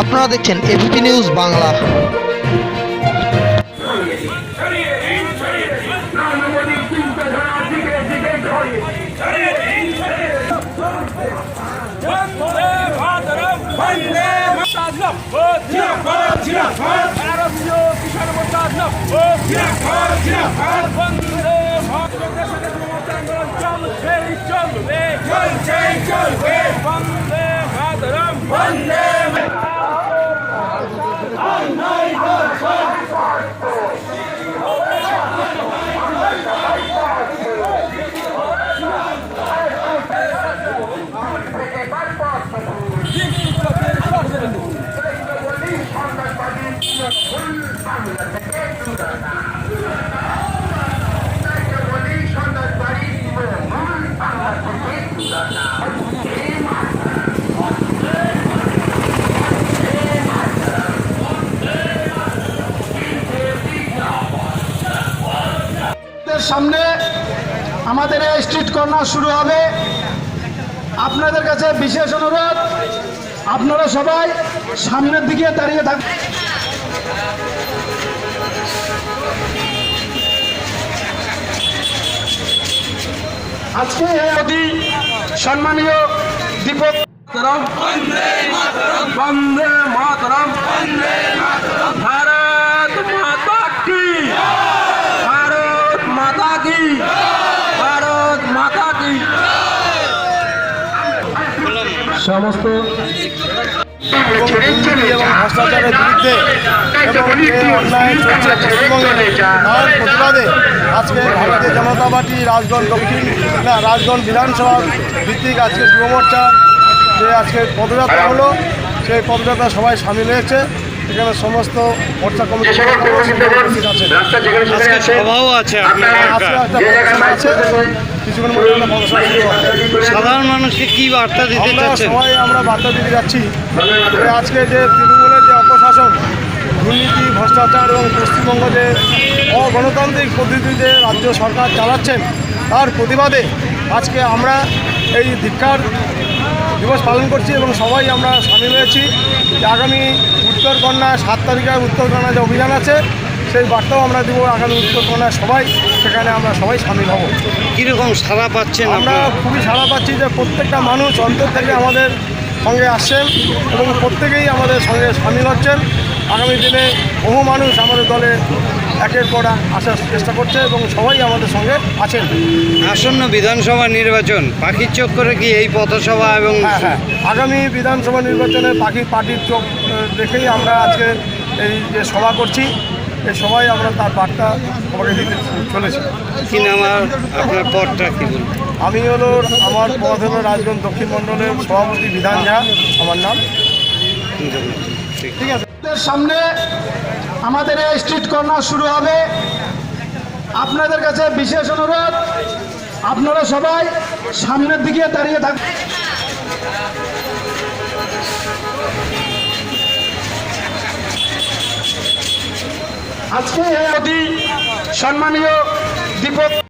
আপনারা দেখছেন ABP news Bangla. আরবীয় কিষাণ মোর্চার সামনে আমাদের এই স্ট্রিট কর্নার শুরু হবে। আপনাদের কাছে বিশেষ অনুরোধ, আপনারা সবাই সামনের দিকে দাঁড়িয়ে থাকবেন আজকে অতি সম্মানীয় দীপক বন্দে মাতরম। ভারত মাতা কি? ভারত মাতা কি? ভারত মাতা কি? সমস্ত এবং ভ্রষ্টাচারের বিরুদ্ধে এবং অন্যায় চলছে পশ্চিমবঙ্গে তার প্রতিবাদে আজকে ভারতীয় জনতা পার্টি রাজগঞ্জ দক্ষিণ না রাজগঞ্জ বিধানসভা ভিত্তিক আজকে যুব মোর্চা যে আজকে পদযাত্রা হলো সেই পদযাত্রা সবাই সামিল হয়েছে। এখানে সমস্ত মোর্চা কমিটি উপস্থিত আছেন। আজকে সভাও আছে আজকে এলাকায়। একটা আছে। কিছুক্ষণ সাধারণ মানুষকে কি বার্তা দিতে আমরা চাচ্ছেন? সবাই আমরা বার্তা দিতে যাচ্ছি। আজকে যে তৃণমূলের যে অপশাসন দুর্নীতি ভ্রষ্টাচার এবং পশ্চিমবঙ্গ যে অগণতান্ত্রিক পদ্ধতিতে রাজ্য সরকার চালাচ্ছেন তার প্রতিবাদে আজকে আমরা এই ধিক্ষার দিবস পালন করছি এবং সবাই আমরা সামিল হয়েছি যে আগামী উত্তরকন্যা সাত তারিখের উত্তরকন্যা যে অভিযান আছে সেই বার্তাও আমরা দেবো আগামী উত্তরকন্যায় সবাই সেখানে আমরা সবাই সামিল হব। কীরকম সাড়া পাচ্ছেন আমরা খুবই সাড়া পাচ্ছি যে প্রত্যেকটা মানুষ অন্তর থেকে আমাদের সঙ্গে আসছেন এবং প্রত্যেকেই আমাদের সঙ্গে সামিল হচ্ছেন। আগামী দিনে বহু মানুষ আমাদের দলে একের পর আসার চেষ্টা করছে এবং সবাই আমাদের সঙ্গে আছেন। আসন্ন বিধানসভা নির্বাচন পাখির চোখ করে কি এই পথসভা এবং হ্যাঁ হ্যাঁ। আগামী বিধানসভা নির্বাচনে পাখি পার্টির চোখ দেখেই আমরা আজকে এই যে সভা করছি। এই সবাই আমরা তার বার্তা সবাইকে দিতে চলেছি। কি নাম আপনার পথটা কি আমি হলো আমার পদ হলো রাজগঞ্জ দক্ষিণ মণ্ডলের সভাপতি বিধান ঝা আমার নাম। ঠিক ঠিক আছে সামনে আমাদের এই স্ট্রিট কর্নার শুরু হবে। আপনাদের কাছে বিশেষ অনুরোধ আপনারা সবাই সামনের দিকে দাঁড়িয়ে থাকবেন আজকে অতি সম্মানীয় দীপক